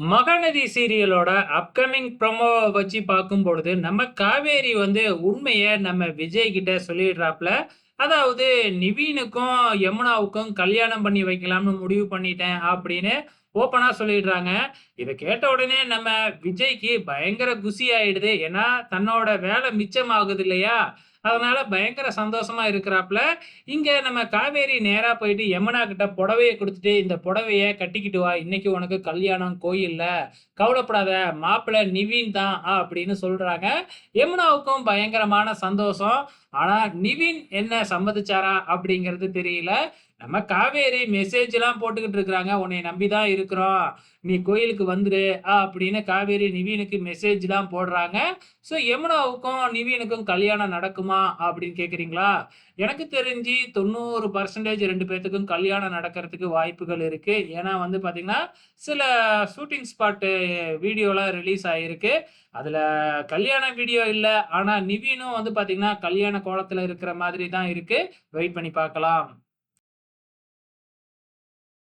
Mahanadi சீரியலோட upcoming ப்ரொமோவை வச்சு பார்க்கும்பொழுது, நம்ம காவேரி வந்து உண்மையை நம்ம விஜய் கிட்ட சொல்லிடுறாப்ல. அதாவது நிவீனுக்கும், யமுனாவுக்கும் கல்யாணம் பண்ணி வைக்கலாம்னு முடிவு பண்ணிட்டேன் அப்படின்னு ஓப்பனா சொல்லிடுறாங்க. இதை கேட்ட உடனே நம்ம விஜய்க்கு பயங்கர குசி ஆயிடுது. ஏன்னா, தன்னோட வேலை மிச்சமாகுது இல்லையா? அதனால பயங்கர சந்தோஷமா இருக்கிறாப்புல இங்க நம்ம காவேரி நேரா போயிட்டு யமுனா கிட்ட புடவையை கொடுத்துட்டு "இந்த புடவைய கட்டிக்கிட்டு வா. இன்னைக்கு உனக்கு கல்யாணம் கோயில்ல. கவலைப்படாத மாப்பிள்ளை நிவீன் தான்" அப்படின்னு சொல்றாங்க. யமுனாவுக்கும் பயங்கரமான சந்தோஷம். ஆனா, நிவின் என்ன சம்மதிச்சாரா அப்படிங்கிறது தெரியல. நம்ம காவேரி மெசேஜ்லாம் போட்டுக்கிட்டு இருக்கிறாங்க. "உன்னைய நம்பி தான் இருக்கிறோம். நீ கோயிலுக்கு வந்துரு" அப்படின்னு காவேரி நிவீனுக்கு மெசேஜ்லாம் போடுறாங்க. ஸோ யமுனாவுக்கும், நிவீனுக்கும் கல்யாணம் நடக்குமா அப்படின்னு கேட்குறீங்களா எனக்கு தெரிஞ்சு தொண்ணூறு பர்சன்டேஜ் ரெண்டு பேர்த்துக்கும் கல்யாணம் நடக்கிறதுக்கு வாய்ப்புகள் இருக்கு. ஏன்னா வந்து பார்த்தீங்கன்னா, சில ஷூட்டிங் ஸ்பாட்டு வீடியோலாம் ரிலீஸ் ஆகிருக்கு அதில் கல்யாண வீடியோ இல்லை ஆனால் நிவீனும் வந்து பார்த்தீங்கன்னா, கல்யாண கோலத்தில் இருக்கிற மாதிரி தான் இருக்கு. வெயிட் பண்ணி பார்க்கலாம்.